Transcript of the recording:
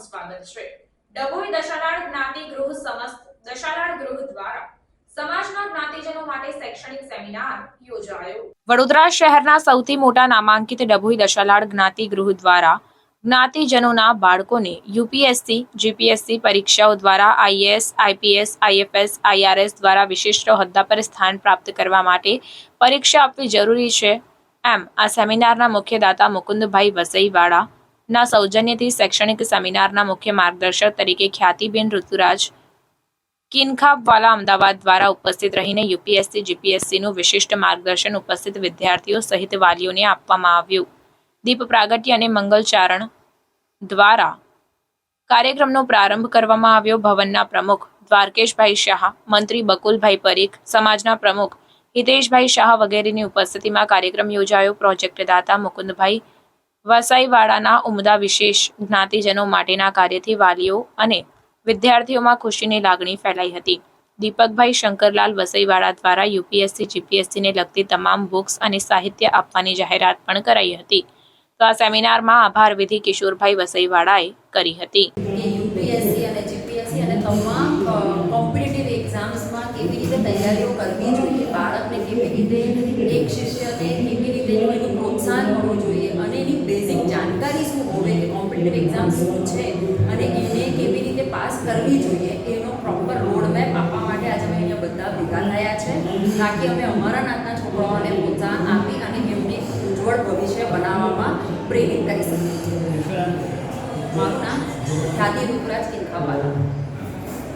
સ્વાગત છે. ડભોઈ દશાલાડ જ્ઞાતિ ગૃહ સમસ્ત દશાલાડ ગૃહ દ્વારા વડોદરા શહેરના સૌથી મોટા નામાંકિત ડભોઈ દશાલાડ જ્ઞાતિ ગૃહ દ્વારા જ્ઞાતિજનોના બાળકોને યુપીએસસી, જીપીએસસી પરીક્ષાઓ દ્વારા આઈએએસ, આઈપીએસ, આઈએફએસ, આઈઆરએસ દ્વારા વિશિષ્ટ હોદ્દા પર સ્થાન પ્રાપ્ત કરવા માટે પરીક્ષા આપવી જરૂરી છે. એમ આ સેમિનારના મુખ્ય દાતા મુકુંદભાઈ વસઈવાડા ના સૌજન્યથી શૈક્ષણિક સેમિનારના મુખ્ય માર્ગદર્શક તરીકે ખ્યાતિબેન ઋતુરાજ કિનખાબવાલા અમદાવાદ દ્વારા ઉપસ્થિત રહીને યુપીએસસી, જીપીએસસીનું વિશિષ્ટ માર્ગદર્શન ઉપસ્થિત વિદ્યાર્થીઓ સહિત વાલીઓને આપવામાં આવ્યું. દીપ પ્રાગટ્ય અને મંગલચારણ દ્વારા કાર્યક્રમનો પ્રારંભ કરવામાં આવ્યો. ભવનના પ્રમુખ દ્વારકેશભાઈ શાહ, મંત્રી બકુલભાઈ પરીખ, સમાજના પ્રમુખ હિતેશભાઈ શાહ વગેરેની ઉપસ્થિતિમાં કાર્યક્રમ યોજાયો. પ્રોજેક્ટ દાતા મુકુંદભાઈ વસાઈવાડાના ઉમદા વિશેષ જ્ઞાતિજનો માટેના કાર્યથી વાલીઓ અને વિદ્યાર્થીઓમાં ખુશીની લાગણી ફેલાઈ હતી. દીપકભાઈ શંકરલાલ વસઈવાડા દ્વારા યુપીએસસી, જીપીએસસીને લગતી તમામ બુક્સ અને સાહિત્ય આપવાની જાહેરાત પણ કરાઈ હતી. તો આ સેમિનારમાં આભાર વિધિ કિશોરભાઈ વસઈવાડાએ કરી હતી. તૈયારીઓ કરવી જોઈએ, બાળકને કેવી રીતે એક્ઝામ શું છે. અને એને કેવી રીતે પાસ કરવી જોઈએ, એનો પ્રોપર રોડ મેપ આપવા માટે આજે અમે અહીંયા બધા ભેગા થયા છે. તાકી અમે અમારા નાતના છોકરાઓને પ્રોત્સાહન આપી અને એમને ઉજ્જવળ ભવિષ્ય બનાવવામાં પ્રેરિત કરી શકીએ મારું નામ ખ્યાતિ રૂપરાજ કિંખાવાલા